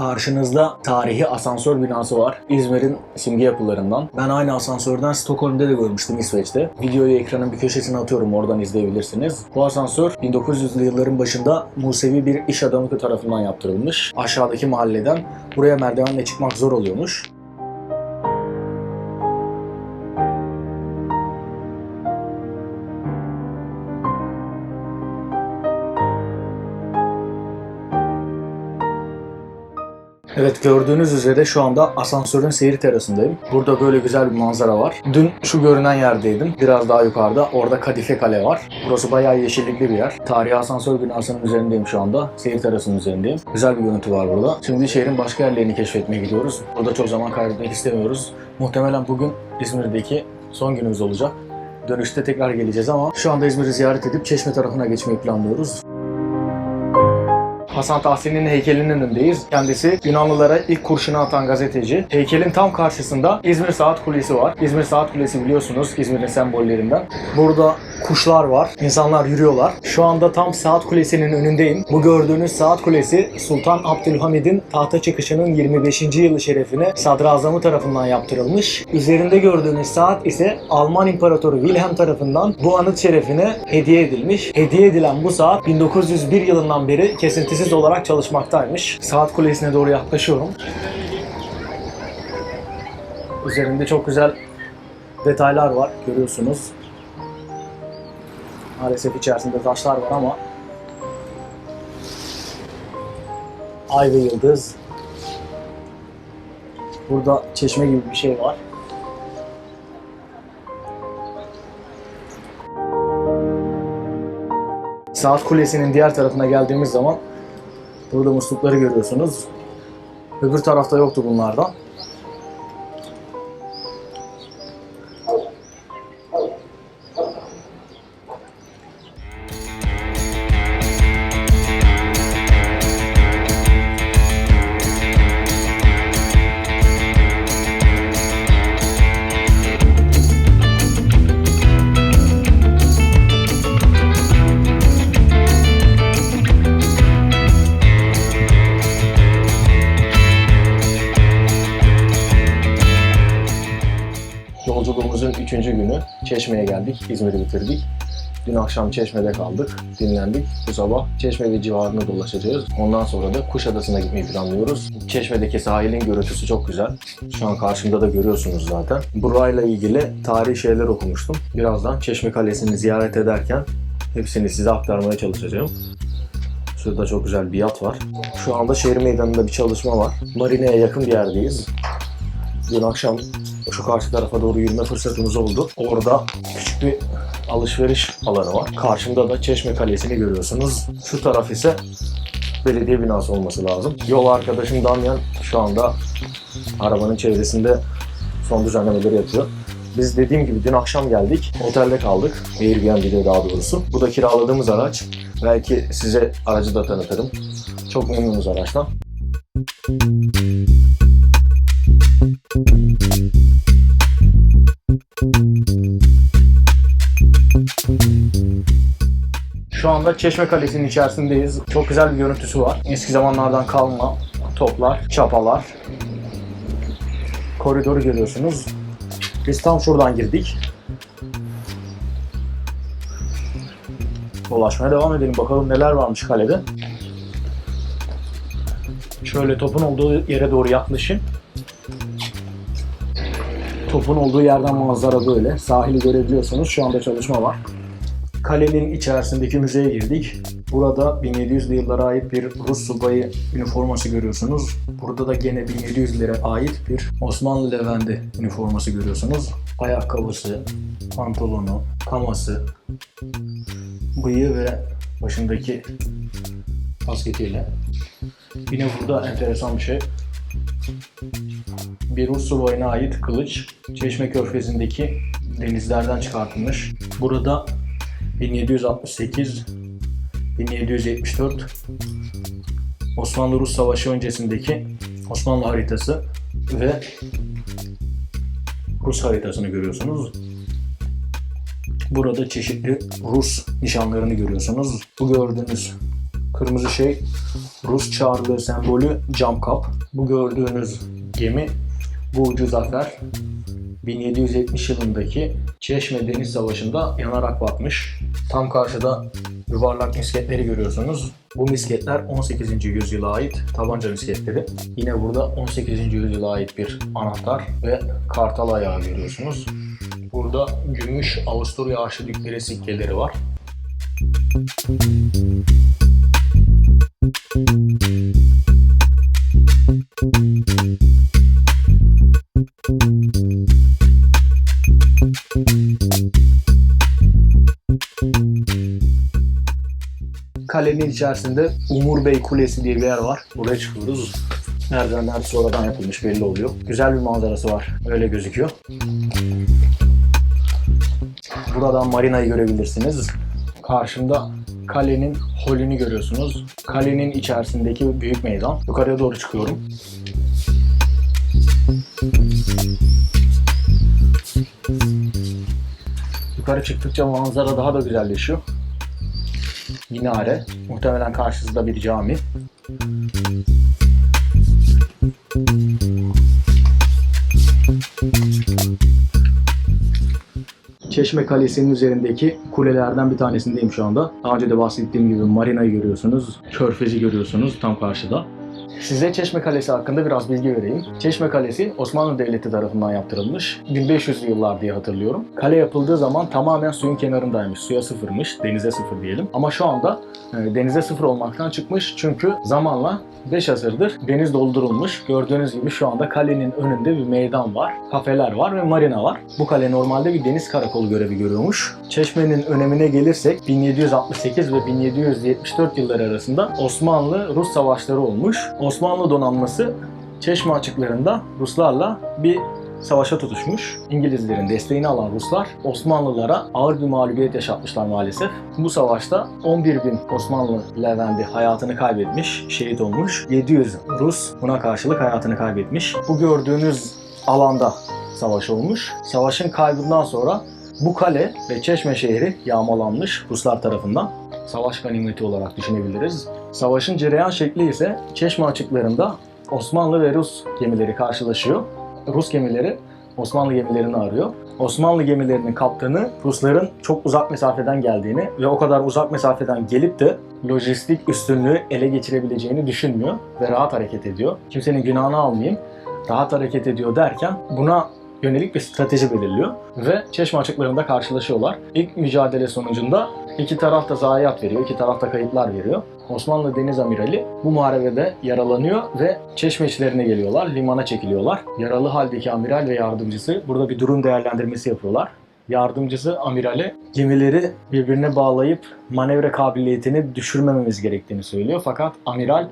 Karşınızda tarihi asansör binası var. İzmir'in simge yapılarından. Ben aynı asansörden Stockholm'da da görmüştüm İsveç'te. Videoyu ekranın bir köşesine atıyorum oradan izleyebilirsiniz. Bu asansör 1900'lü yılların başında Musevi bir iş adamı tarafından yaptırılmış. Aşağıdaki mahalleden buraya merdivenle çıkmak zor oluyormuş. Evet gördüğünüz üzere şu anda asansörün seyir terasındayım. Burada böyle güzel bir manzara var. Dün şu görünen yerdeydim. Biraz daha yukarıda. Orada Kadife Kale var. Burası bayağı yeşillikli bir yer. Tarihi asansör binasının üzerindeyim şu anda. Seyir terasının üzerindeyim. Güzel bir görüntü var burada. Şimdi şehrin başka yerlerini keşfetmeye gidiyoruz. Burada çok zaman kaybetmek istemiyoruz. Muhtemelen bugün İzmir'deki son günümüz olacak. Dönüşte tekrar geleceğiz ama şu anda İzmir'i ziyaret edip Çeşme tarafına geçmeyi planlıyoruz. Hasan Tahsin'in heykelinin önündeyiz. Kendisi Yunanlılara ilk kurşunu atan gazeteci. Heykelin tam karşısında İzmir Saat Kulesi var. İzmir Saat Kulesi biliyorsunuz İzmir'in sembollerinden. Burada kuşlar var. İnsanlar yürüyorlar. Şu anda tam Saat Kulesi'nin önündeyim. Bu gördüğünüz Saat Kulesi Sultan Abdülhamid'in tahta çıkışının 25. yılı şerefine sadrazamı tarafından yaptırılmış. Üzerinde gördüğünüz saat ise Alman İmparatoru Wilhelm tarafından bu anıt şerefine hediye edilmiş. Hediye edilen bu saat 1901 yılından beri kesintisiz olarak çalışmaktaymış. Saat Kulesi'ne doğru yaklaşıyorum. Üzerinde çok güzel detaylar var görüyorsunuz. Maalesef içerisinde taşlar var ama Ay ve yıldız. Burada çeşme gibi bir şey var. Saat Kulesi'nin diğer tarafına geldiğimiz zaman burada muslukları görüyorsunuz. Öbür tarafta yoktu bunlardan. Çeşme'ye geldik. İzmir'i bitirdik. Dün akşam Çeşme'de kaldık, dinlendik. Bu sabah Çeşme ve civarını dolaşacağız. Ondan sonra da Kuşadası'na gitmeyi planlıyoruz. Çeşme'deki sahilin görüntüsü çok güzel. Şu an karşımda da görüyorsunuz zaten. Burayla ilgili tarihi şeyler okumuştum. Birazdan Çeşme Kalesi'ni ziyaret ederken hepsini size aktarmaya çalışacağım. Şurada çok güzel bir yat var. Şu anda şehir meydanında bir çalışma var. Marine'ye yakın bir yerdeyiz. Dün akşam şu karşı tarafa doğru yürüme fırsatımız oldu. Orada küçük bir alışveriş alanı var. Karşımda da Çeşme Kalesi'ni görüyorsunuz. Şu taraf ise belediye binası olması lazım. Yol arkadaşım Damyan şu anda arabanın çevresinde son düzenlemeleri yapıyor. Biz dediğim gibi dün akşam geldik. Otelde kaldık. Airbnb'de daha doğrusu. Bu da kiraladığımız araç. Belki size aracı da tanıtırım. Çok memnunuz araçtan. Şu anda Çeşme Kalesi'nin içerisindeyiz. Çok güzel bir görüntüsü var. Eski zamanlardan kalma toplar, çapalar. Koridoru görüyorsunuz. Biz tam şuradan girdik. Dolaşmaya devam edelim. Bakalım neler varmış kalede. Şöyle topun olduğu yere doğru yaklaşın. Topun olduğu yerden manzara böyle. Sahili görebiliyorsunuz. Şu anda çalışma var. Kalenin içerisindeki müzeye girdik. Burada 1700'lü yıllara ait bir Rus subayı üniforması görüyorsunuz. Burada da gene 1700'lere ait bir Osmanlı Leventi üniforması görüyorsunuz. Ayakkabısı, pantolonu, kaması, bıyığı ve başındaki kasketiyle. Yine burada enteresan bir şey. Bir Rus subayına ait kılıç Çeşme Körfezi'ndeki denizlerden çıkartılmış. Burada 1768 1774 Osmanlı-Rus Savaşı öncesindeki Osmanlı haritası ve Rus haritasını görüyorsunuz. Burada çeşitli Rus nişanlarını görüyorsunuz. Bu gördüğünüz kırmızı şey Rus çağrılığı sembolü cam kap. Bu gördüğünüz gemi Burcu Zafer 1770 yılındaki Çeşme Deniz Savaşı'nda yanarak batmış. Tam karşıda yuvarlak misketleri görüyorsunuz. Bu misketler 18. yüzyıla ait tabanca misketleri. Yine burada 18. yüzyıla ait bir anahtar ve kartal ayağı görüyorsunuz. Burada gümüş Avusturya arşidükleri sikkeleri var. Kalenin içerisinde Umur Bey Kulesi diye bir yer var. Buraya çıkıyoruz. Merdivenler sonradan yapılmış belli oluyor. Güzel bir manzarası var. Öyle gözüküyor. Buradan marinayı görebilirsiniz. Karşımda kalenin holünü görüyorsunuz. Kalenin içerisindeki büyük meydan. Yukarıya doğru çıkıyorum. Yukarı çıktıkça manzara daha da güzelleşiyor. Minare. Muhtemelen karşısında bir cami. Çeşme Kalesi'nin üzerindeki kulelerden bir tanesindeyim şu anda. Daha önce de bahsettiğim gibi marinayı görüyorsunuz, körfezi görüyorsunuz tam karşıda. Size Çeşme Kalesi hakkında biraz bilgi vereyim. Çeşme Kalesi Osmanlı Devleti tarafından yaptırılmış. 1500'lü yıllar diye hatırlıyorum. Kale yapıldığı zaman tamamen suyun kenarındaymış. Suya sıfırmış, denize sıfır diyelim. Ama şu anda e, denize sıfır olmaktan çıkmış. Çünkü zamanla 5 asırdır deniz doldurulmuş. Gördüğünüz gibi şu anda kalenin önünde bir meydan var, kafeler var ve marina var. Bu kale normalde bir deniz karakolu görevi görüyormuş. Çeşme'nin önemine gelirsek 1768 ve 1774 yılları arasında Osmanlı-Rus savaşları olmuş. Osmanlı donanması Çeşme açıklarında Ruslarla bir savaşa tutuşmuş. İngilizlerin desteğini alan Ruslar Osmanlılara ağır bir mağlubiyet yaşatmışlar maalesef. Bu savaşta 11 bin Osmanlı Levendi hayatını kaybetmiş, şehit olmuş. 700 Rus buna karşılık hayatını kaybetmiş. Bu gördüğünüz alanda savaş olmuş. Savaşın kaybından sonra bu kale ve Çeşme şehri yağmalanmış Ruslar tarafından. Savaş ganimeti olarak düşünebiliriz. Savaşın cereyan şekli ise Çeşme açıklarında Osmanlı ve Rus gemileri karşılaşıyor. Rus gemileri Osmanlı gemilerini arıyor. Osmanlı gemilerinin kaptanı Rusların çok uzak mesafeden geldiğini ve o kadar uzak mesafeden gelip de lojistik üstünlüğü ele geçirebileceğini düşünmüyor ve rahat hareket ediyor. Kimsenin günahını almayayım, rahat hareket ediyor derken buna yönelik bir strateji belirliyor ve Çeşme açıklarında karşılaşıyorlar. İlk mücadele sonucunda iki taraf da zayiat veriyor, iki taraf da kayıplar veriyor. Osmanlı Deniz Amirali bu muharebede yaralanıyor ve Çeşme içlerine geliyorlar, limana çekiliyorlar. Yaralı haldeki amiral ve yardımcısı burada bir durum değerlendirmesi yapıyorlar. Yardımcısı amirale gemileri birbirine bağlayıp manevra kabiliyetini düşürmememiz gerektiğini söylüyor. Fakat amiral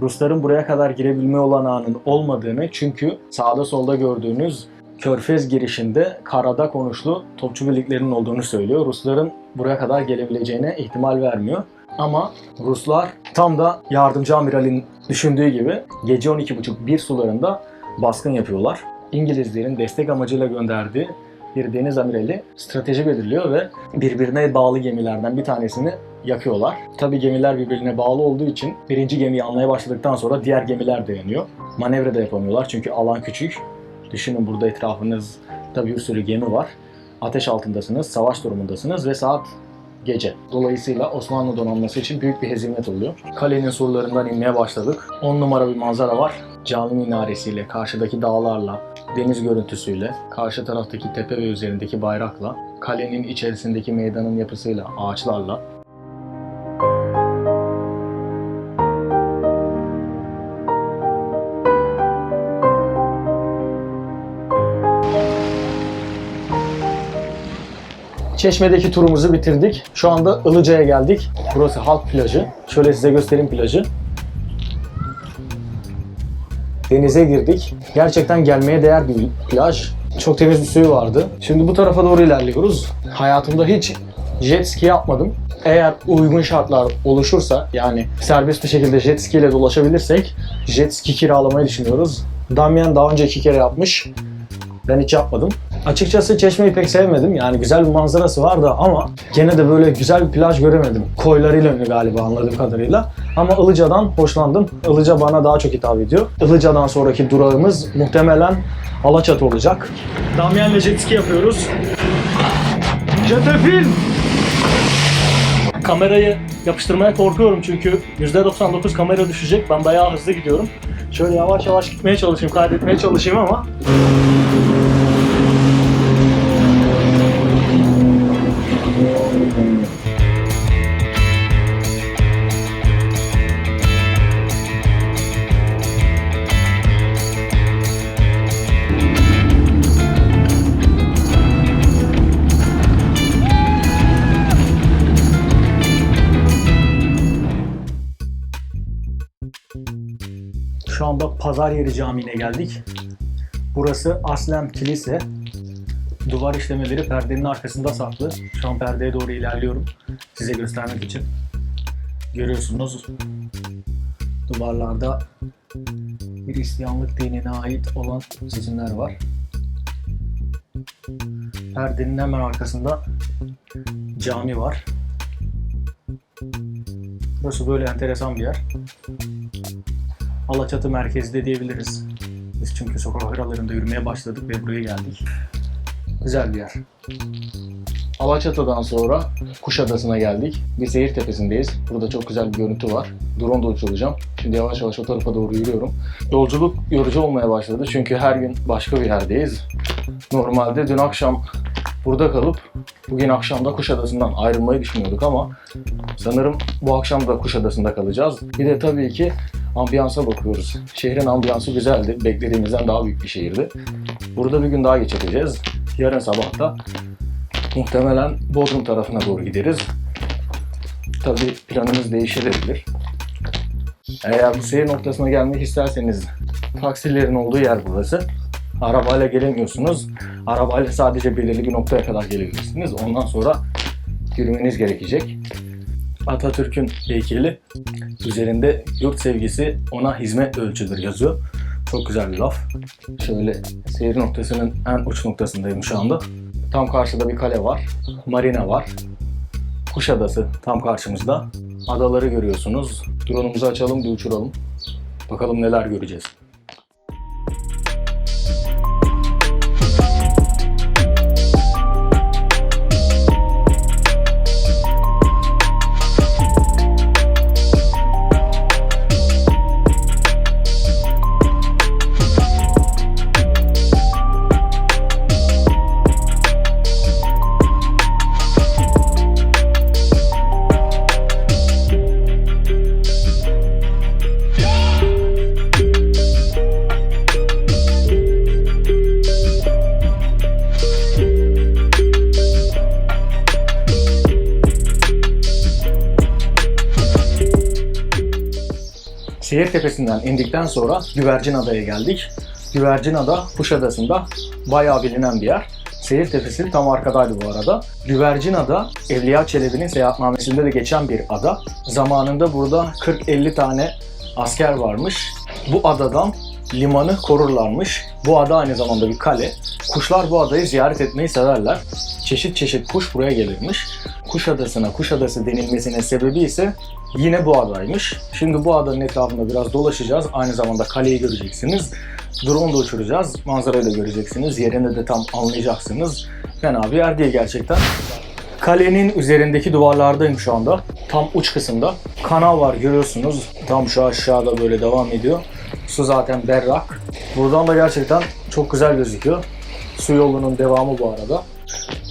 Rusların buraya kadar girebilme olanağının olmadığını çünkü sağda solda gördüğünüz Körfez girişinde karada konuşlu topçu birliklerinin olduğunu söylüyor. Rusların buraya kadar gelebileceğine ihtimal vermiyor. Ama Ruslar tam da yardımcı amiralin düşündüğü gibi gece 12.30-1 sularında baskın yapıyorlar. İngilizlerin destek amacıyla gönderdiği bir deniz amirali strateji belirliyor ve birbirine bağlı gemilerden bir tanesini yakıyorlar. Tabi gemiler birbirine bağlı olduğu için birinci gemi yanmaya başladıktan sonra diğer gemiler de yanıyor. Manevra da yapamıyorlar çünkü alan küçük. Düşünün burada etrafınızda bir sürü gemi var. Ateş altındasınız, savaş durumundasınız ve saat gece. Dolayısıyla Osmanlı donanması için büyük bir hezimet oluyor. Kalenin surlarından inmeye başladık. 10 numara bir manzara var. Cami minaresiyle, karşıdaki dağlarla, deniz görüntüsüyle, karşı taraftaki tepe ve üzerindeki bayrakla, kalenin içerisindeki meydanın yapısıyla, ağaçlarla Çeşme'deki turumuzu bitirdik. Şu anda Ilıca'ya geldik. Burası halk plajı. Şöyle size göstereyim plajı. Denize girdik. Gerçekten gelmeye değer bir plaj. Çok temiz bir suyu vardı. Şimdi bu tarafa doğru ilerliyoruz. Hayatımda hiç jet ski yapmadım. Eğer uygun şartlar oluşursa yani serbest bir şekilde jet ski ile dolaşabilirsek jet ski kiralamayı düşünüyoruz. Damian daha önce iki kere yapmış. Ben hiç yapmadım. Açıkçası Çeşme'yi pek sevmedim. Yani güzel bir manzarası vardı ama gene de böyle güzel bir plaj göremedim. Koylarıyla ünlü galiba anladığım kadarıyla. Ama Ilıca'dan hoşlandım. Ilıca bana daha çok hitap ediyor. Ilıca'dan sonraki durağımız muhtemelen Alaçatı olacak. Damyan'la jet ski yapıyoruz. Jetefil! Kamerayı yapıştırmaya korkuyorum çünkü %99 kamera düşecek. Ben bayağı hızlı gidiyorum. Şöyle yavaş yavaş gitmeye çalışayım, kaydetmeye çalışayım ama Şu anda Pazar Yeri Camii'ne geldik. Burası aslen kilise. Duvar işlemeleri perdenin arkasında saklı. Şu an perdeye doğru ilerliyorum. Size göstermek için. Görüyorsunuz. Duvarlarda Hristiyanlık dinine ait olan çizimler var. Perdenin hemen arkasında cami var. Burası böyle enteresan bir yer. Alaçatı merkezde diyebiliriz. Biz çünkü sokak aralarında yürümeye başladık ve buraya geldik. Güzel bir yer. Alaçatı'dan sonra Kuşadası'na geldik. Bir seyir tepesindeyiz. Burada çok güzel bir görüntü var. Drone da uçuracağım. Şimdi yavaş yavaş o tarafa doğru yürüyorum. Yolculuk yorucu olmaya başladı çünkü her gün başka bir yerdeyiz. Normalde dün akşam burada kalıp bugün akşam da Kuşadası'ndan ayrılmayı düşünüyorduk ama sanırım bu akşam da Kuşadası'nda kalacağız. Bir de tabii ki ambiyansa bakıyoruz. Şehrin ambiyansı güzeldi. Beklediğimizden daha büyük bir şehirdi. Burada bir gün daha geçireceğiz. Yarın sabah da muhtemelen Bodrum tarafına doğru gideriz. Tabii planımız değişebilir. Eğer bu seyir noktasına gelmek isterseniz taksilerin olduğu yer burası. Arabayla gelemiyorsunuz. Arabayla sadece belirli bir noktaya kadar gelebilirsiniz. Ondan sonra yürümeniz gerekecek. Atatürk'ün heykeli üzerinde yurt sevgisi ona hizmet ölçüdür yazıyor. Çok güzel bir laf. Şöyle seyir noktasının en uç noktasındayım şu anda. Tam karşıda bir kale var. Marina var. Kuşadası tam karşımızda. Adaları görüyorsunuz. Drone'umuzu açalım bir uçuralım. Bakalım neler göreceğiz. Seyir Tepesi'nden indikten sonra Güvercin Adaya geldik. Güvercin Ada Kuşadası'nda bayağı bilinen bir yer. Seyir Tepesi tam arkadaydı bu arada. Güvercin Ada, Evliya Çelebi'nin seyahatnamesinde de geçen bir ada. Zamanında burada 40-50 tane asker varmış. Bu adadan limanı korurlarmış. Bu ada aynı zamanda bir kale. Kuşlar bu adayı ziyaret etmeyi severler. Çeşit çeşit kuş buraya gelirmiş. Kuşadası'na Kuşadası denilmesinin sebebi ise yine bu adaymış. Şimdi bu adanın etrafında biraz dolaşacağız. Aynı zamanda kaleyi göreceksiniz. Drone da uçuracağız. Manzarayı da göreceksiniz. Yerini de tam anlayacaksınız. Fena bir yer değil gerçekten. Kalenin üzerindeki duvarlardayım şu anda. Tam uç kısımda. Kanal var görüyorsunuz. Tam şu aşağıda böyle devam ediyor. Su zaten berrak. Buradan da gerçekten çok güzel gözüküyor. Su yolunun devamı bu arada.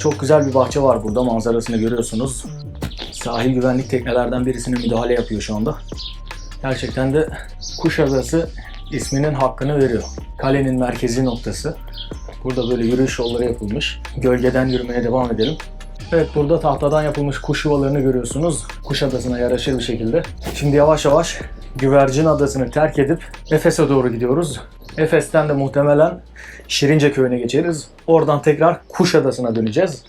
Çok güzel bir bahçe var burada. Manzarasını görüyorsunuz. Sahil güvenlik teknelerden birisine müdahale yapıyor şu anda. Gerçekten de Kuşadası isminin hakkını veriyor. Kalenin merkezi noktası. Burada böyle yürüyüş yolları yapılmış. Gölgeden yürümeye devam edelim. Evet burada tahtadan yapılmış kuş yuvalarını görüyorsunuz. Kuşadası'na yaraşır bir şekilde. Şimdi yavaş yavaş Güvercin Adası'nı terk edip Efes'e doğru gidiyoruz. Efes'ten de muhtemelen Şirince köyüne geçeriz. Oradan tekrar Kuşadası'na döneceğiz.